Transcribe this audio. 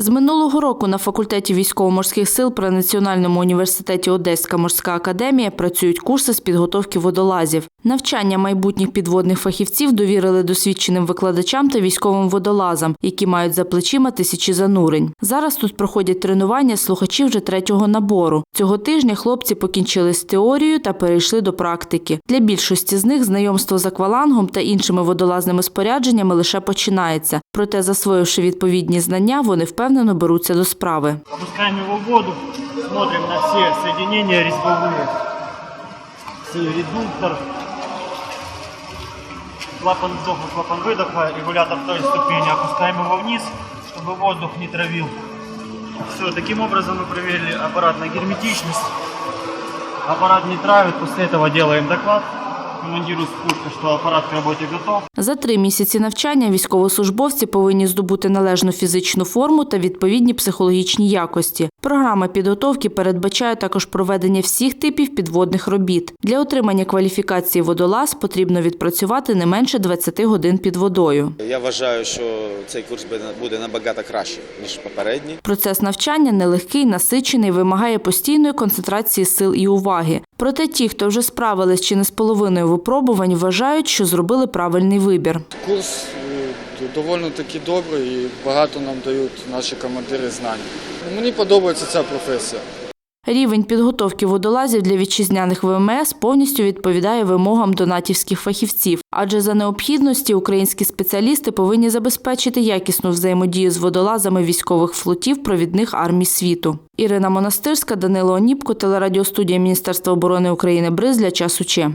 З минулого року на факультеті військово-морських сил при Національному університеті Одеська морська академія працюють курси з підготовки водолазів. Навчання майбутніх підводних фахівців довірили досвідченим викладачам та військовим водолазам, які мають за плечима тисячі занурень. Зараз тут проходять тренування слухачів вже третього набору. Цього тижня хлопці покінчили з теорією та перейшли до практики. Для більшості з них знайомство з аквалангом та іншими водолазними спорядженнями лише починається. Проте, засвоївши відповідні знання, вони впевнено беруться до справи. Опускаем его в воду, смотрим на все соединения резьбовые. С- Редуктор, клапан вдоха, клапан выдоха, регулятор второй ступени. Опускаем его вниз, чтобы воздух не травил. Все, таким образом мы проверили аппарат на герметичность. Аппарат не травит, после этого делаем доклад командиру спуска, что аппарат к работе готов. За три місяці навчання військовослужбовці повинні здобути належну фізичну форму та відповідні психологічні якості. Програма підготовки передбачає також проведення всіх типів підводних робіт. Для отримання кваліфікації водолаз потрібно відпрацювати не менше 20 годин під водою. Я вважаю, що цей курс буде- буде набагато краще, ніж попередній. Процес навчання нелегкий, насичений, вимагає постійної концентрації сил і уваги. Проте ті, хто вже справились чи не з половиною випробувань, вважають, що зробили правильний вибір. Курс е, доволі таки добрий і багато нам дають наші командири знань. Мені подобається ця професія. Рівень підготовки водолазів для вітчизняних ВМС повністю відповідає вимогам донатівських фахівців, адже за необхідності українські спеціалісти повинні забезпечити якісну взаємодію з водолазами військових флотів провідних армій світу. Ірина Монастирська, Данило Оніпко, телерадіостудія Міністерства оборони України Бриз для часу Че.